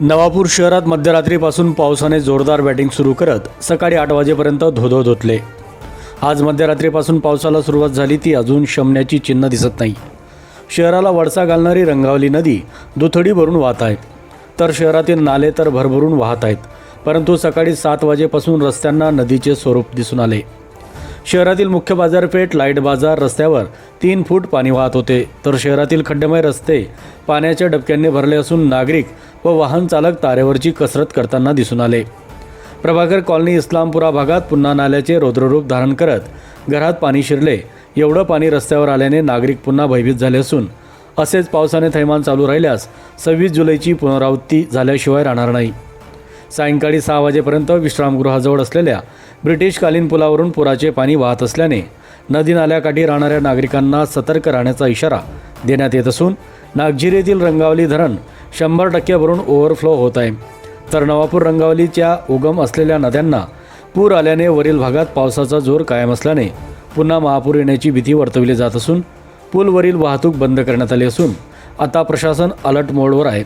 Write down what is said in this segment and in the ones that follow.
नवापूर शहरात मध्यरात्रीपासून पावसाने जोरदार बॅटिंग सुरू करत सकाळी आठ वाजेपर्यंत धोधो धुतले. आज मध्यरात्रीपासून पावसाला सुरुवात झाली ती अजून शमण्याची चिन्ह दिसत नाही. शहराला वळसा घालणारी रंगावली नदी दुथडी भरून वाहत आहे. तर शहरातील नाले तर भरभरून वाहत आहेत परंतु सकाळी सात वाजेपासून रस्त्यांना नदीचे स्वरूप दिसून आले. शहरातील मुख्य बाजारपेठ लाइट बाजार रस्त्यावर तीन फूट पाणी वाहत होते. तर शहरातील खड्डेमय रस्ते पाण्याच्या डबक्यांनी भरले असून नागरिक व वाहन चालक तारेवरची कसरत करताना दिसून आले. प्रभाकर कॉलनी इस्लामपुरा भागात पुन्हा नाल्याचे रौद्ररूप धारण करत घरात पाणी शिरले. एवढं पाणी रस्त्यावर आल्याने नागरिक पुन्हा भयभीत झाले असून असेच पावसाने थैमान चालू राहिल्यास सव्वीस जुलैची पुनरावृत्ती झाल्याशिवाय राहणार नाही. सायंकाळी सहा वाजेपर्यंत विश्रामगृहाजवळ असलेल्या ब्रिटिशकालीन पुलावरून पुराचे पाणी वाहत असल्याने नदी नाल्याकाठी राहणाऱ्या नागरिकांना सतर्क राहण्याचा इशारा देण्यात येत असून नागझिर येथील रंगावली धरण शंभर टक्के भरून ओव्हरफ्लो होत आहे. तर नवापूर रंगावलीच्या उगम असलेल्या नद्यांना पूर आल्याने वरील भागात पावसाचा जोर कायम असल्याने पुन्हा महापूर येण्याची भीती वर्तवली जात असून पूलवरील वाहतूक बंद करण्यात आली असून आता प्रशासन अलर्ट मोडवर आहे.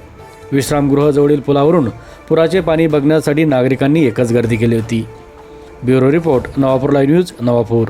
विश्रामगृहाजवळील पुलावरून पुराचे पाणी बघण्यासाठी नागरिकांनी एकच गर्दी केली होती. Bureau report Navapur live news Navapur.